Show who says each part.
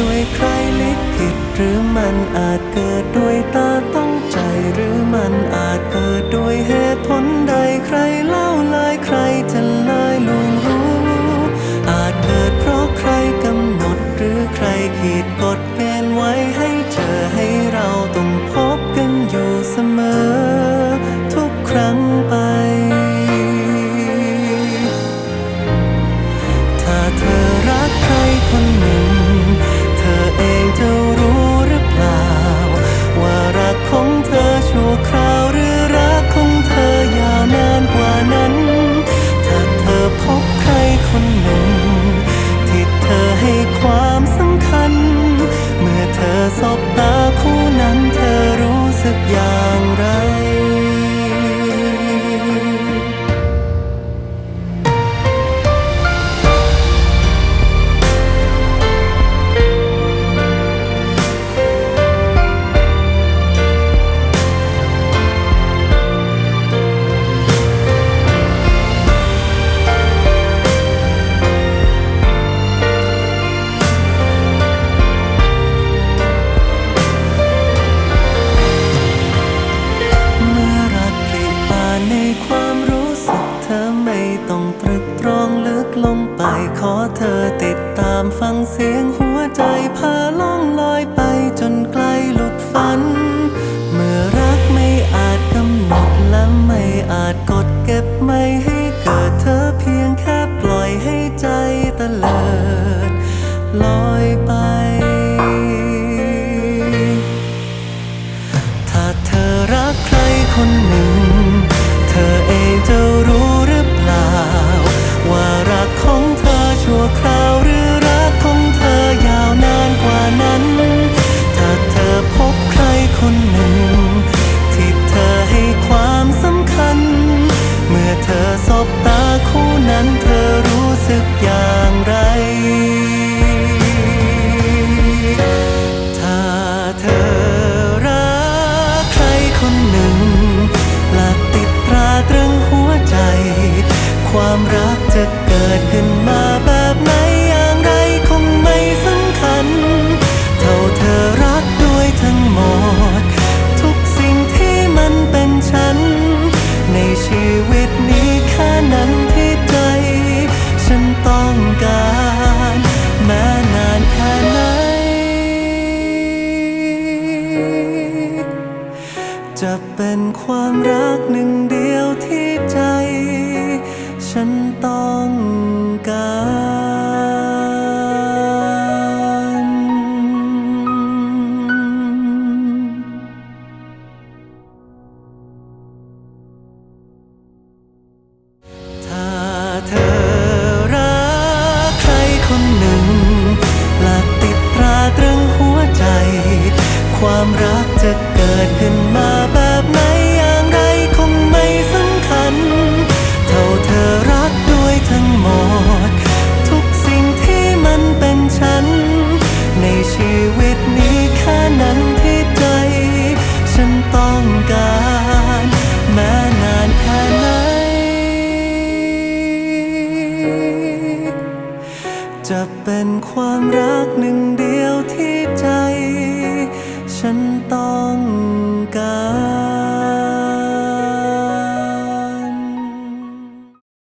Speaker 1: ด้วยใครลิขิตหรือมันอาจเกิดด้วยตาต้องใจหรือมันอาจเกิดด้วยเหตุผลใดใครเล่าลายใครจะเลยลวงรู้ อาจเกิดเพราะใครกำหนดหรือใครขีดกฎเกณฑ์ไว้ให้เจอให้ เสียงหัวใจพาล่องลอยไปจนไกลหลุดฝัน เมื่อรักไม่อาจกำหนดและไม่อาจกดเก็บไม่ให้ หมด ทุกสิ่งที่มันเป็นฉัน ในชีวิตนี้แค่นั้นที่ใจ ฉันต้องการ แม้นานแค่ไหน จะเป็นความรักหนึ่งเดียวที่ใจ ฉันต้อง จะเกิดขึ้นมาแบบไหนอย่างไรคงไม่สำคัญ เท่าเธอรักด้วยทั้งหมด